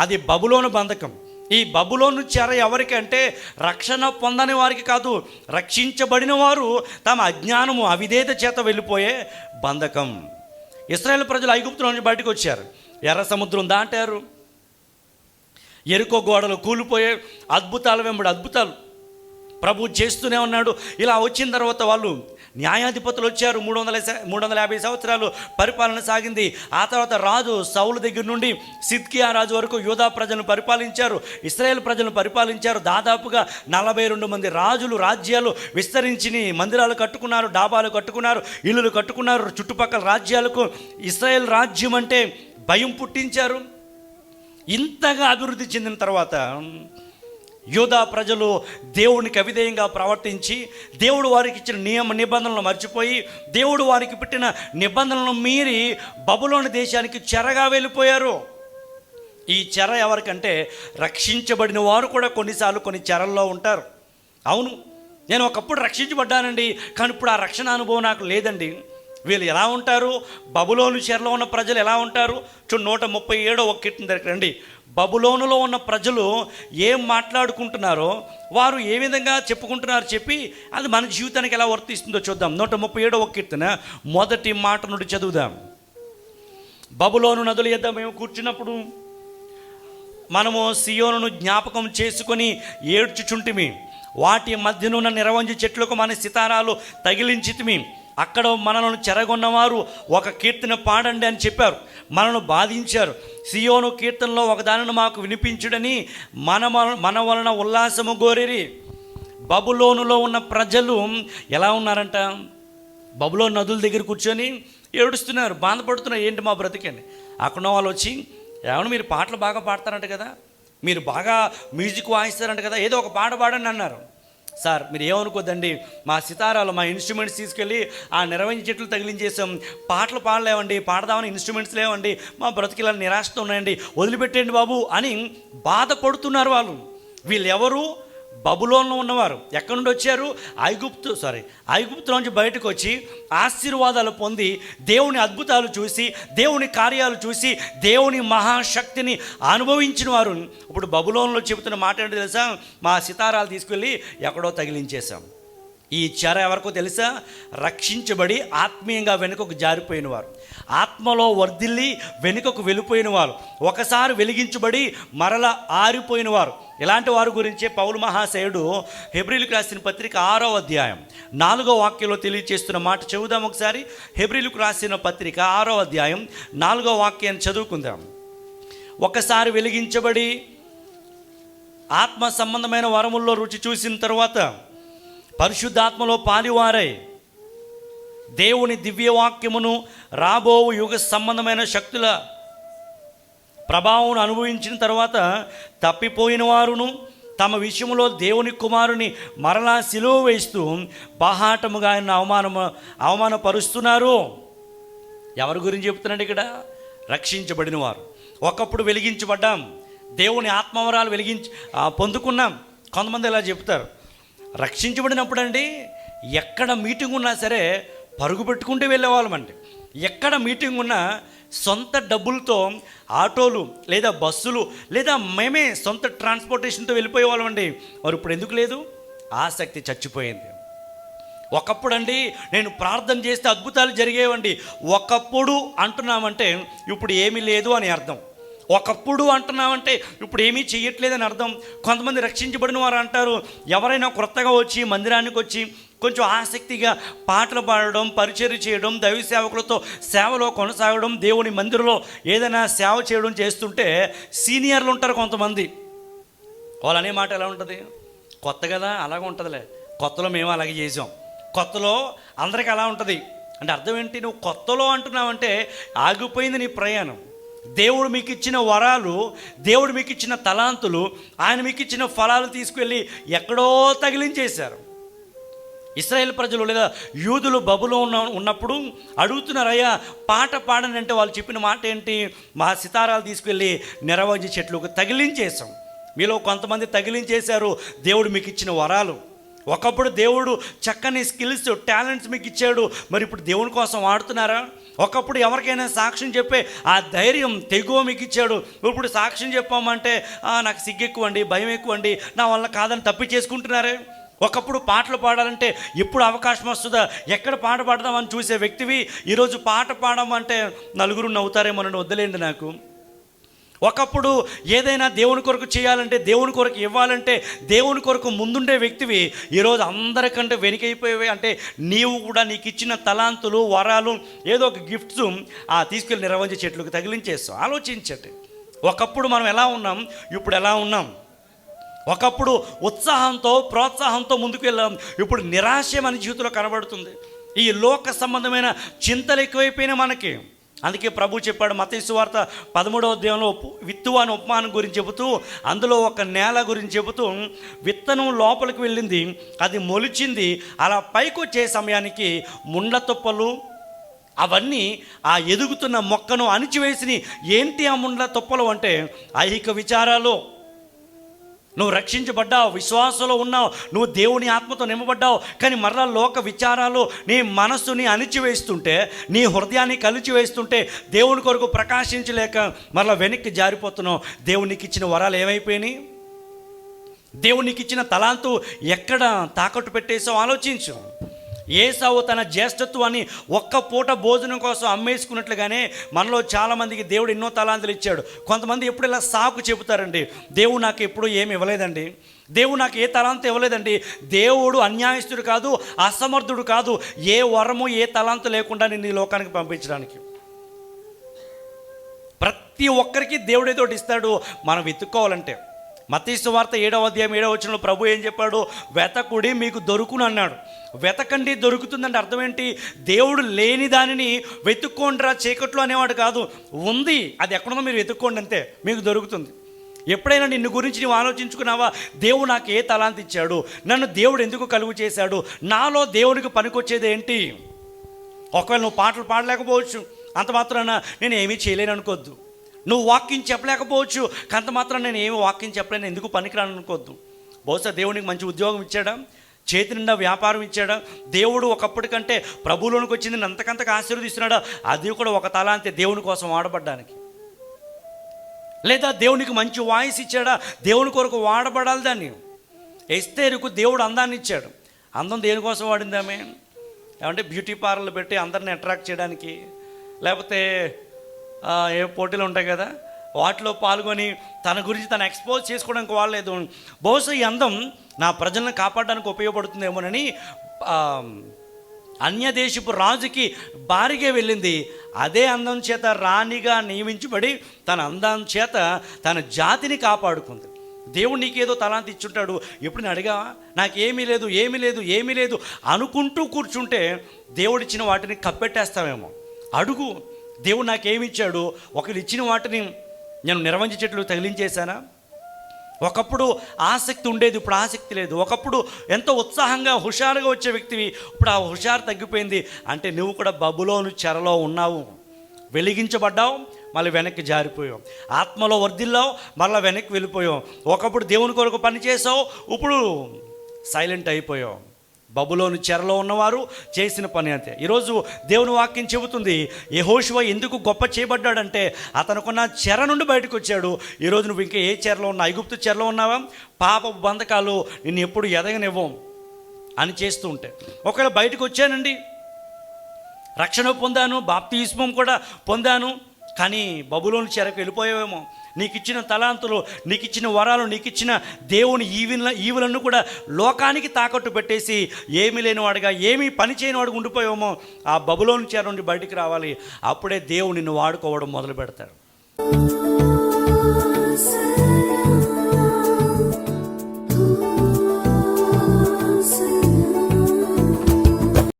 అది బబులోను బంధకం. ఈ బబులోను చెర ఎవరికంటే రక్షణ పొందని వారికి కాదు రక్షించబడిన వారు తమ అజ్ఞానము అవిధేత చేత వెళ్ళిపోయే బంధకం. ఇస్రాయేల్ ప్రజలు ఐగుప్తుల నుంచి బయటకు వచ్చారు. ఎర్ర సముద్రం దాటారు. ఎరుకో గోడలు కూలిపోయే అద్భుతాలు వెంబడి అద్భుతాలు. ప్రభు చేస్తూనే ఉన్నాడు. ఇలా వచ్చిన తర్వాత వాళ్ళు న్యాయాధిపతులు వచ్చారు మూడు వందల మూడు వందల యాభై సంవత్సరాలు పరిపాలన సాగింది. ఆ తర్వాత రాజు సౌలు దగ్గర నుండి సిద్కియా రాజు వరకు యూదా ప్రజలను పరిపాలించారు ఇస్రాయేల్ ప్రజలను పరిపాలించారు. దాదాపుగా నలభై రెండు మంది రాజులు రాజ్యాలు విస్తరించి మందిరాలు కట్టుకున్నారు డాబాలు కట్టుకున్నారు ఇల్లులు కట్టుకున్నారు. చుట్టుపక్కల రాజ్యాలకు ఇస్రాయేల్ రాజ్యం అంటే భయం పుట్టించారు. ఇంతగా అభివృద్ధి చెందిన తర్వాత యోధా ప్రజలు దేవునికి అవిధేయంగా ప్రవర్తించి దేవుడు వారికి ఇచ్చిన నియమ నిబంధనలు మర్చిపోయి దేవుడు వారికి పెట్టిన నిబంధనలను మీరి బబులోని దేశానికి చెరగా వెళ్ళిపోయారు. ఈ చెర ఎవరికంటే రక్షించబడిన వారు కూడా కొన్నిసార్లు కొన్ని చెరల్లో ఉంటారు. అవును నేను ఒకప్పుడు రక్షించబడ్డానండి కానీ ఇప్పుడు ఆ రక్షణ అనుభవం నాకు లేదండి. వీళ్ళు ఎలా ఉంటారు? బబులోను చెరలో ఉన్న ప్రజలు ఎలా ఉంటారు? చూ నూట ముప్పై ఏడో ఒక కీర్తన దగ్గర రండి. బబులోనులో ఉన్న ప్రజలు ఏం మాట్లాడుకుంటున్నారో వారు ఏ విధంగా చెప్పుకుంటున్నారు చెప్పి అది మన జీవితానికి ఎలా వర్తిస్తుందో చూద్దాం. నూట ముప్పై ఏడో ఒక కీర్తన. మొదటి మాట నుండి చదువుదాం. బబులోను నదులు యొద్ద మేము కూర్చున్నప్పుడు మనము సియోనును జ్ఞాపకం చేసుకొని ఏడ్చుచుంటిమి. వాటి మధ్యనున్న నిరవంజి చెట్లకు మన సితారాలు తగిలించితిమి. అక్కడ మనలను చెరగొన్నవారు ఒక కీర్తన పాడండి అని చెప్పారు. మనను బాధించారు. సియోను కీర్తనలో ఒకదానిని మాకు వినిపించుడని మన మన వలన ఉల్లాసము గోరిరి. బబులోనులో ఉన్న ప్రజలు ఎలా ఉన్నారంట? బబులో నదుల దగ్గర కూర్చొని ఏడుస్తున్నారు. బాధపడుతున్నారు. ఏంటి మా బ్రతికండి అక్కడ వాళ్ళు వచ్చి ఏమన్నా మీరు పాటలు బాగా పాడతారంట కదా? మీరు బాగా మ్యూజిక్ వాయిస్తారంట కదా? ఏదో ఒక పాట పాడని అన్నారు. సార్ మీరు ఏమనుకోద్దండి మా సితారాలు మా ఇన్స్ట్రుమెంట్స్ తీసుకెళ్ళి ఆ నిర్వహించి చెట్లు తగిలించేసాం పాటలు పాడలేవండి పాడదామని ఇన్స్ట్రుమెంట్స్ లేవండి. మా బ్రతికిలా నిరాశతో ఉన్నాయండి. వదిలిపెట్టండి బాబు అని బాధపడుతున్నారు వాళ్ళు. వీళ్ళెవరూ? బబులోన్లో ఉన్నవారు. ఎక్కడి నుండి వచ్చారు? ఐగుప్తు సారీ ఐగుప్తులోంచి బయటకు వచ్చి ఆశీర్వాదాలు పొంది దేవుని అద్భుతాలు చూసి దేవుని కార్యాలు చూసి దేవుని మహాశక్తిని అనుభవించిన వారు. ఇప్పుడు బబులోన్లో చెబుతున్న మాట ఏంటో తెలుసా? మా సితారాలు తీసుకెళ్ళి ఎక్కడో తగిలించేశాం. ఈ చెర ఎవరికో తెలుసా? రక్షించబడి ఆత్మీయంగా వెనుకకు జారిపోయిన వారు ఆత్మలో వర్ధిల్లి వెనుకకు వెళ్ళిపోయిన వారు ఒకసారి వెలిగించబడి మరల ఆరిపోయిన వారు ఇలాంటి వారి గురించే పౌలు మహాశయుడు హెబ్రిల్ రాసిన పత్రిక ఆరో అధ్యాయం నాలుగో వాక్యంలో తెలియచేస్తున్న మాట చెబుదాం ఒకసారి. హెబ్రిల్కు రాసిన పత్రిక ఆరో అధ్యాయం నాలుగో వాక్యాన్ని చదువుకుందాం. ఒకసారి వెలిగించబడి ఆత్మ సంబంధమైన వరముల్లో రుచి చూసిన తర్వాత పరిశుద్ధాత్మలో పాలివారై దేవుని దివ్యవాక్యమును రాబో యుగ సంబంధమైన శక్తుల ప్రభావం అనుభవించిన తర్వాత తప్పిపోయిన వారును తమ విషయంలో దేవుని కుమారుని మరలా సిలువ వేస్తూ బాహాటముగా ఆయన అవమానము అవమానపరుస్తున్నారు. ఎవరి గురించి చెప్తున్నాడు ఇక్కడ? రక్షించబడిన వారు ఒకప్పుడు వెలిగించబడ్డాం. దేవుని ఆత్మవరాలు వెలిగించి పొందుకున్నాం. కొంతమంది ఇలా చెప్తారు. రక్షించబడినప్పుడు అండి ఎక్కడ మీటింగ్ ఉన్నా సరే పరుగు పెట్టుకుంటూ వెళ్ళేవాళ్ళమండి. ఎక్కడ మీటింగ్ ఉన్నా సొంత డబ్బులతో ఆటోలు లేదా బస్సులు లేదా మేమే సొంత ట్రాన్స్పోర్టేషన్తో వెళ్ళిపోయేవాళ్ళమండి. మరి ఇప్పుడు ఎందుకు లేదు? ఆసక్తి చచ్చిపోయింది. ఒకప్పుడు అండి నేను ప్రార్థన చేస్తే అద్భుతాలు జరిగేవండి. ఒకప్పుడు అంటున్నామంటే ఇప్పుడు ఏమీ లేదు అని అర్థం. ఒకప్పుడు అంటున్నామంటే ఇప్పుడు ఏమీ చేయట్లేదని అర్థం. కొంతమంది రక్షించబడిన వారు అంటారు ఎవరైనా కొత్తగా వచ్చి మందిరానికి వచ్చి కొంచెం ఆసక్తిగా పాటలు పాడడం పరిచర్య చేయడం దైవ సేవకులతో సేవలో కొనసాగడం దేవుని మందిరంలో ఏదైనా సేవ చేయడం చేస్తుంటే సీనియర్లు ఉంటారు కొంతమంది. వాళ్ళు అనే మాట ఎలా ఉంటుంది? కొత్త కదా అలాగే ఉంటుందిలే. కొత్తలో మేము అలాగే చేసాం. కొత్తలో అందరికీ అలా ఉంటుంది. అంటే అర్థం ఏంటి? నువ్వు కొత్తలో అంటున్నావంటే ఆగిపోయింది నీ ప్రయాణం. దేవుడు మీకు ఇచ్చిన వరాలు దేవుడు మీకు ఇచ్చిన తలాంతులు ఆయన మీకు ఇచ్చిన ఫలాలు తీసుకువెళ్ళి ఎక్కడో తగిలించేశారు. ఇస్రాయేల్ ప్రజలు లేదా యూదులు బబులో ఉన్న ఉన్నప్పుడు అడుగుతున్నారయ్యా పాట పాడని అంటే వాళ్ళు చెప్పిన మాట ఏంటి? మా సితారాలు తీసుకెళ్ళి నెరవజి చెట్లకు తగిలించేసాం మీలో కొంతమంది తగిలించేశారు దేవుడు మీకు ఇచ్చిన వరాలు. ఒకప్పుడు దేవుడు చక్కని స్కిల్స్ టాలెంట్స్ మీకు ఇచ్చాడు మరి ఇప్పుడు దేవుని కోసం ఆడుతున్నారా ఒకప్పుడు ఎవరికైనా సాక్ష్యం చెప్పే ఆ ధైర్యం తెగువ మీకు ఇచ్చాడు. ఇప్పుడు సాక్ష్యం చెప్పామంటే నాకు సిగ్గు ఎక్కువ అండి భయం ఎక్కువ అండి నా వల్ల కాదని తప్పి చేసుకుంటున్నారే? ఒకప్పుడు పాటలు పాడాలంటే ఎప్పుడు అవకాశం వస్తుందా? ఎక్కడ పాట పాడదామని చూసే వ్యక్తివి ఈరోజు పాట పాడమంటే నలుగురు నవ్వుతారేమోనని వద్దలేండి నాకు. ఒకప్పుడు ఏదైనా దేవుని కొరకు చేయాలంటే దేవుని కొరకు ఇవ్వాలంటే దేవుని కొరకు ముందుండే వ్యక్తివి ఈరోజు అందరికంటే వెనుకైపోయేవి. అంటే నీవు కూడా నీకు ఇచ్చిన తలాంతులు వరాలు ఏదో ఒక గిఫ్ట్స్ ఆ తీసుకెళ్ళి నిర్వహించే చెట్లకు తగిలించేస్తాం ఆలోచించండి. ఒకప్పుడు మనం ఎలా ఉన్నాం? ఇప్పుడు ఎలా ఉన్నాం? ఒకప్పుడు ఉత్సాహంతో ప్రోత్సాహంతో ముందుకు వెళ్ళాం. ఇప్పుడు నిరాశ మన జీవితంలో కనబడుతుంది. ఈ లోక సంబంధమైన చింతలు ఎక్కువైపోయినా మనకి. అందుకే ప్రభు చెప్పాడు మతేసు వార్త పదమూడవ అధ్యాయంలో ఉప్పు- విత్తు అని ఉపమానం గురించి చెబుతూ అందులో ఒక నేల గురించి చెబుతూ విత్తనం లోపలికి వెళ్ళింది అది మొలిచింది అలా పైకి వచ్చే సమయానికి ముండ్ల తుప్పలు అవన్నీ ఆ ఎదుగుతున్న మొక్కను అణిచివేసి ఏంటి ఆ ముండ్ల తుప్పలు అంటే ఐహిక విచారాలు. నువ్వు రక్షించబడ్డావు విశ్వాసంలో ఉన్నావు నువ్వు దేవుని ఆత్మతో నింపబడ్డావు కానీ మరలా లోక విచారాలు నీ మనస్సుని అణిచివేస్తుంటే నీ హృదయాన్ని కలిచివేస్తుంటే దేవుని కొరకు ప్రకాశించలేక మరలా వెనక్కి జారిపోతున్నావు. దేవునికి ఇచ్చిన వరాలు ఏమైపోయినాయి? దేవునికి ఇచ్చిన తలాంతు ఎక్కడ తాకట్టు పెట్టేసావు ఆలోచించు. ఏసావు తన జ్యేష్ఠత్వాన్ని ఒక్క పూట భోజనం కోసం అమ్మేసుకున్నట్లుగానే మనలో చాలామందికి దేవుడు ఎన్నో తలాంతులు ఇచ్చాడు. కొంతమంది ఎప్పుడు ఇలా సాకు చెబుతారండి దేవుడు నాకు ఎప్పుడు ఏమి ఇవ్వలేదండి. దేవుడు నాకు ఏ తలాంత ఇవ్వలేదండి. దేవుడు అన్యాయస్తుడు కాదు అసమర్థుడు కాదు. ఏ వరము ఏ తలాంత లేకుండా నేను ఈ లోకానికి పంపించడానికి. ప్రతి ఒక్కరికి దేవుడు ఏదో ఒకటి ఇస్తాడు. మనం వెతుక్కోవాలంటే మతీసు వార్త ఏడవ అధ్యాయం ఏడవ వచ్చిన ప్రభు ఏం చెప్పాడు? వెతకుడి మీకు దొరుకును అన్నాడు. వెతకండి దొరుకుతుందంటే అర్థం ఏంటి? దేవుడు లేని దానిని వెతుక్కోండిరా చీకట్లో అనేవాడు కాదు. ఉంది. అది ఎక్కడుందో మీరు వెతుక్కోండి అంతే. మీకు దొరుకుతుంది. ఎప్పుడైనా నిన్ను గురించి నువ్వు ఆలోచించుకున్నావా? దేవుడు నాకు ఏ తలాంతి ఇచ్చాడు? నన్ను దేవుడు ఎందుకు కలుగు చేశాడు? నాలో దేవునికి పనికొచ్చేది ఏంటి? ఒకవేళ నువ్వు పాటలు పాడలేకపోవచ్చు. అంత మాత్రాన నేను ఏమీ చేయలేను అనుకోద్దు నువ్వు వాక్యం చెప్పలేకపోవచ్చు. అంత మాత్రం నేను ఏమి వాక్యం చెప్పలేను ఎందుకు పనికిరాను అనుకోవద్దు. బహుశా దేవునికి మంచి ఉద్యోగం ఇచ్చాడా? చేతి నిండా వ్యాపారం ఇచ్చాడా? దేవుడు ఒకప్పటికంటే ప్రభువులోనికి వచ్చింది అంతకంతకు ఆశీర్వదిస్తున్నాడా? అది కూడా ఒక తల అంతే దేవుని కోసం వాడబడ్డానికి. లేదా దేవునికి మంచి వాయిస్ ఇచ్చాడా? దేవుని కొరకు వాడబడాలి దాన్ని. ఎస్తేరుకు దేవుడు అందాన్ని ఇచ్చాడు. అందం దేనికోసం వాడిందామే ఏమంటే బ్యూటీ పార్లర్లు పెట్టి అందరిని అట్రాక్ట్ చేయడానికి. లేకపోతే ఏ పోటీలు ఉంటాయి కదా వాటిలో పాల్గొని తన గురించి తను ఎక్స్పోజ్ చేసుకోవడానికి వాడలేదు. బహుశా ఈ అందం నా ప్రజలను కాపాడడానికి ఉపయోగపడుతుందేమోనని అన్యదేశపు రాజుకి భారీగా వెళ్ళింది. అదే అందం చేత రాణిగా నియమించబడి తన అందం చేత తన జాతిని కాపాడుకుంది. దేవుడు నీకేదో తలాంతి ఇచ్చుంటాడు. ఎప్పుడు నేను అడిగావా? నాకేమీ లేదు ఏమీ లేదు ఏమీ లేదు అనుకుంటూ కూర్చుంటే దేవుడిచ్చిన వాటిని కప్పెట్టేస్తామేమో అడుగు. దేవుడు నాకేమిచ్చాడు? ఒకరు ఇచ్చిన వాటిని నేను నిర్వహించేటట్లు తగిలించేశానా? ఒకప్పుడు ఆసక్తి ఉండేది ఇప్పుడు ఆసక్తి లేదు. ఒకప్పుడు ఎంతో ఉత్సాహంగా హుషారుగా వచ్చే వ్యక్తివి ఇప్పుడు ఆ హుషారు తగ్గిపోయింది. అంటే నువ్వు కూడా బబులోను చెరలో ఉన్నావు. వెలిగించబడ్డావు మళ్ళీ వెనక్కి జారిపోయావు. ఆత్మలో వర్ధిల్లావు మళ్ళీ వెనక్కి వెళ్ళిపోయావు. ఒకప్పుడు దేవుని కొరకు పని చేసావు ఇప్పుడు సైలెంట్ అయిపోయావు. బబులోని చెరలో ఉన్నవారు చేసిన పని అంతే. ఈరోజు దేవుని వాక్యం చెబుతుంది యహోశివ ఎందుకు గొప్ప చేయబడ్డాడంటే అతనుకున్న చెర నుండి బయటకు వచ్చాడు. ఈరోజు నువ్వు ఇంకా ఏ చెరలో ఉన్నా ఐగుప్తు చెరలో ఉన్నావా? పాప బంధకాలు నిన్ను ఎప్పుడు ఎదగనివ్వం అని చేస్తూ ఉంటే. ఒకవేళ బయటకు వచ్చానండి రక్షణ పొందాను బాప్తిస్మం కూడా పొందాను కానీ బబులోని చెరకు వెళ్ళిపోయావేమో. నీకు ఇచ్చిన తలాంతులు నీకు ఇచ్చిన వరాలు నీకు ఇచ్చిన దేవుని ఈవిల ఈవులను కూడా లోకానికి తాకట్టు పెట్టేసి ఏమీ లేనివాడుగా ఏమీ పని చేయనివాడుగా ఉండిపోయామో ఆ బబులోని చేర నుండి బయటికి రావాలి. అప్పుడే దేవుడు నిన్ను వాడుకోవడం మొదలు పెడతాడు